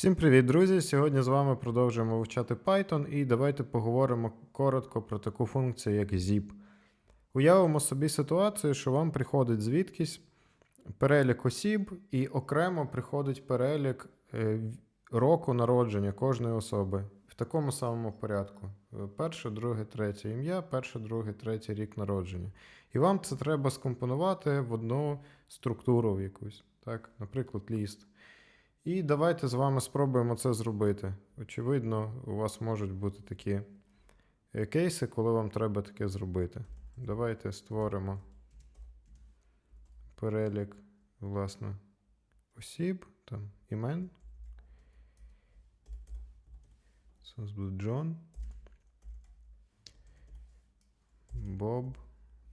Всім привіт, друзі! Сьогодні з вами продовжуємо вивчати Python і давайте поговоримо коротко про таку функцію, як zip. Уявимо собі ситуацію, що вам приходить звідкись перелік осіб, і окремо приходить перелік е, року народження кожної особи в такому самому порядку: Е, перше, друге, третє ім'я, перше, друге, третє рік народження. І вам це треба скомпонувати в одну структуру в якусь, так, наприклад, ліст. І давайте з вами спробуємо це зробити. Очевидно, у вас можуть бути такі е, кейси, коли вам треба таке зробити. Давайте створимо перелік, власне, осіб, там, імен. Це у нас буде Джон, Боб,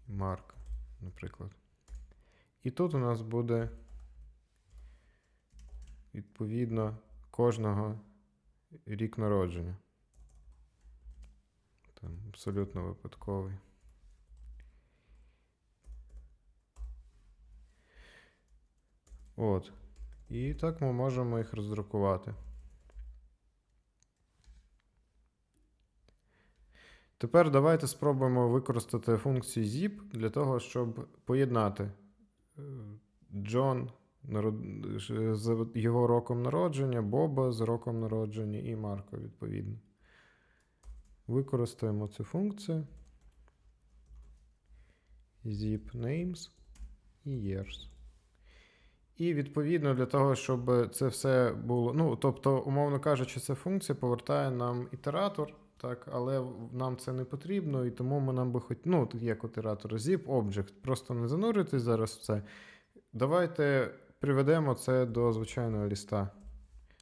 Марк, наприклад. І тут у нас буде відповідно кожного рік народження. Там абсолютно випадковий. От. І так ми можемо їх роздрукувати. Тепер давайте спробуємо використати функцію zip для того, щоб поєднати е, ж- з його роком народження, Боба з роком народження і Марка, відповідно. Використаємо цю функцію. Zip names і years. І відповідно для того, щоб це все було. Ну, тобто, умовно кажучи, ця функція повертає нам ітератор, так, але нам це не потрібно, і тому ми нам би хоч. Ну, як ітератор zip object. Просто не занурюйтесь зараз в це. Давайте приведемо це до звичайного ліста,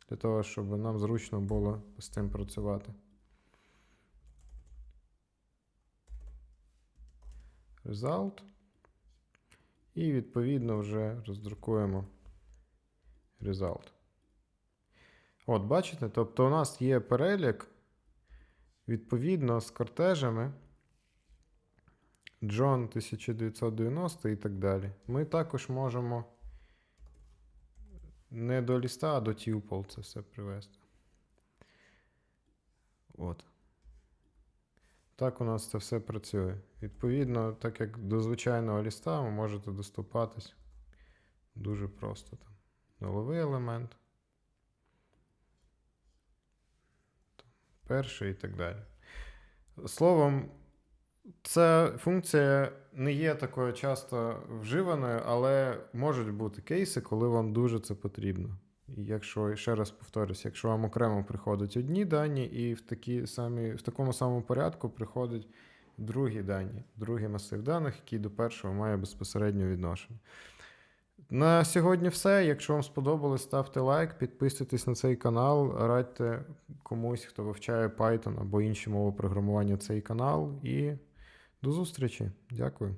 для того, щоб нам зручно було з цим працювати. Result. І відповідно вже роздрукуємо result. От, бачите? Тобто у нас є перелік відповідно з кортежами. Джон 1990 і так далі. Ми також можемо не до ліста, а до tuple це все привести. От. Так у нас це все працює. Відповідно, так як до звичайного ліста ви можете доступатись дуже просто. Там, Нуловий елемент. Перший і так далі. Словом, Ця функція не є такою часто вживаною, але можуть бути кейси, коли вам дуже це потрібно. І якщо, ще раз повторюсь, якщо вам окремо приходять одні дані, і в, такі самі, в такому самому порядку приходять другі дані, другий масив даних, який до першого має безпосередньо відношення. На сьогодні все. Якщо вам сподобалось, ставте лайк, підписуйтесь на цей канал, радьте комусь, хто вивчає Python або інші мови програмування цей канал. І до зустрічі. Дякую.